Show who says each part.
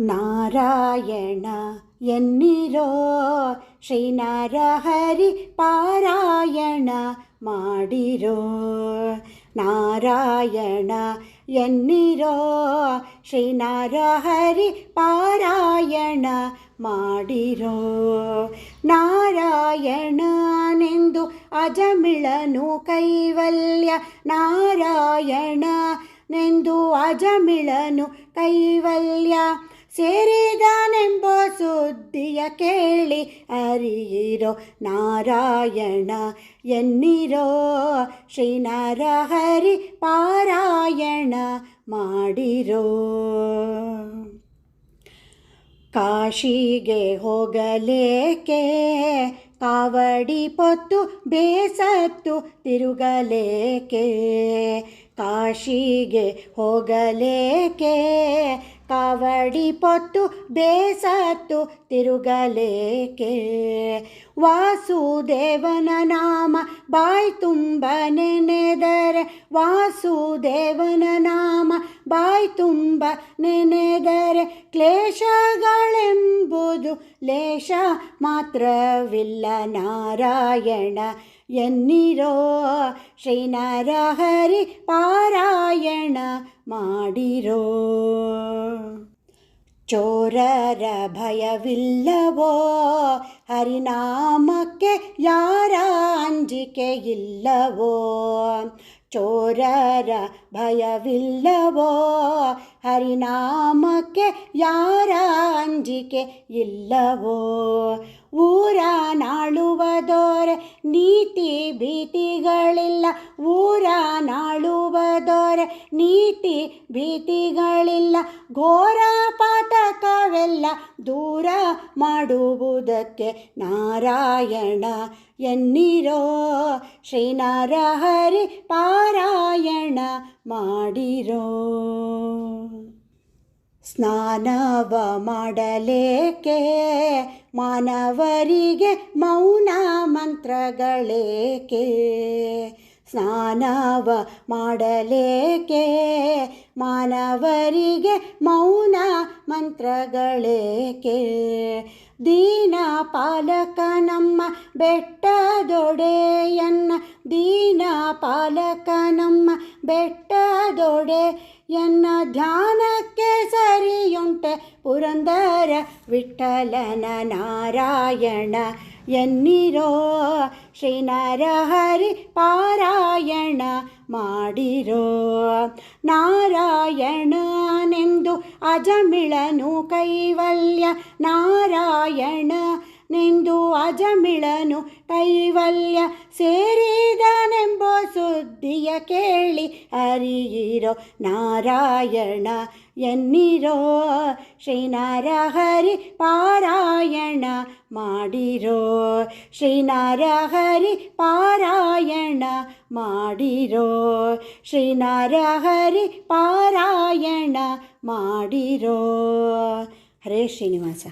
Speaker 1: ನಾರಾಯಣ ಎನ್ನಿರೋ? ಶ್ರೀನರಹರಿ ಪಾರಾಯಣ ಮಾಡಿರೋ? ನಾರಾಯಣ ಎನ್ನಿರೋ? ಶ್ರೀನರಹರಿ ಪಾರಾಯಣ ಮಾಡಿರೋ? ನಾರಾಯಣನೆಂದು ಅಜಮಿಳನು ಕೈವಲ್ಯ. ನಾರಾಯಣನೆಂದು ಅಜಮಿಳನು ಕೈವಲ್ಯ. ಸೇರಿದನೆಂಬ ಸುದ್ದಿಯ ಕೇಳಿ ಅರಿಯಿರೋ ನಾರಾಯಣ ಎನ್ನಿರೋ ಶ್ರೀನರಹರಿ ಪಾರಾಯಣ ಮಾಡಿರೋ. ಕಾಶಿಗೆ ಹೋಗಲೇಕೆ? ಕಾವಡಿ ಪೊತ್ತು ಬೇಸತ್ತು ತಿರುಗಲೇಕೆ? ಕಾಶಿಗೆ ಹೋಗಲೇಕೆ? ಕಾವಡಿ ಪೊತ್ತು ಬೇಸತ್ತು ತಿರುಗಲೇಕೆ? ವಾಸುದೇವನ ನಾಮ ಬಾಯ್ ತುಂಬ ನೆನೆದರೆ, ವಾಸುದೇವನ ನಾಮ ಬಾಯ್ ತುಂಬ ನೆನೆದರೆ, ಕ್ಲೇಶಗಳೆಂಬುದು ಲೇಷ ಮಾತ್ರವಿಲ್ಲ ನಾರಾಯಣ. ಎನ್ನಿರೋ ಶ್ರೀನರಹರಿ ಪಾರಾಯಣ ಮಾಡಿರೋ ಚೋರರ ಭಯವಿಲ್ಲವೋ ಹರಿನಾಮಕ್ಕೆ ಯಾರ ಅಂಜಿಕೆ ಇಲ್ಲವೋ ಚೋರರ ಭಯವಿಲ್ಲವೋ ಹರಿನಾಮಕ್ಕೆ ಯಾರ ಅಂಜಿಕೆ ಇಲ್ಲವೋ? ಊರ ನಾಳುವದೋರೆ ನೀತಿ ಭೀತಿಗಳಿಲ್ಲ. ಊರ ನಾಳುವದೋರೆ ನೀತಿ ಭೀತಿಗಳಿಲ್ಲ. ಘೋರ ಪಾತಕವೆಲ್ಲ ದೂರ ಮಾಡುವುದಕ್ಕೆ ನಾರಾಯಣ ಎನ್ನಿರೋ? ಶ್ರೀನರಹರಿ ಪಾರಾಯಣ ಮಾಡಿರೋ? ಸ್ನಾನವ ಮಾಡಲೇಕೆ? ಮಾನವರಿಗೆ ಮೌನ ಮಂತ್ರಗಳೇಕೆ? ಸ್ನಾನವ ಮಾಡಲೇಕೆ? ಮಾನವರಿಗೆ ಮೌನ ಮಂತ್ರಗಳೇಕೆ? ದೀನ ಪಾಲಕ ನಮ್ಮ ಬೆಟ್ಟದೊಡೆಯನ್ನ ದೀನ ಪಾಲಕ ನಮ್ಮ ಬೆಟ್ಟದೊಡೆ ಎನ್ನ ಧ್ಯಾನಕ್ಕೆ ಸರಿಯುಂಟೆ ಪುರಂದರ ವಿಠಲನ ನಾರಾಯಣ ಎನ್ನಿರೋ? ಶ್ರೀನರಹರಿ ಪಾರಾಯಣ ಮಾಡಿರೋ. ನಾರಾಯಣನೆಂದು ಅಜಮಿಳನು ಕೈವಲ್ಯ. ನಾರಾಯಣನೆಂದು ಅಜಮಿಳನು ಕೈವಲ್ಯ ಸೇರಿದನೆಂಬ ಸುದ್ದಿಯ ಕೇಳಿ ಅರಿಯಿರೋ ನಾರಾಯಣ ಎನ್ನಿರೋ? ಶ್ರೀನರಹರಿ ಪಾರಾಯಣ ಮಾಡಿರೋ? ಶ್ರೀನರಹರಿ ಪಾರಾಯಣ ಮಾಡಿರೋ? ಶ್ರೀನರಹರಿ ಪಾರಾಯಣ ಮಾಡಿರೋ? ಹರೇ ಶ್ರೀನಿವಾಸ.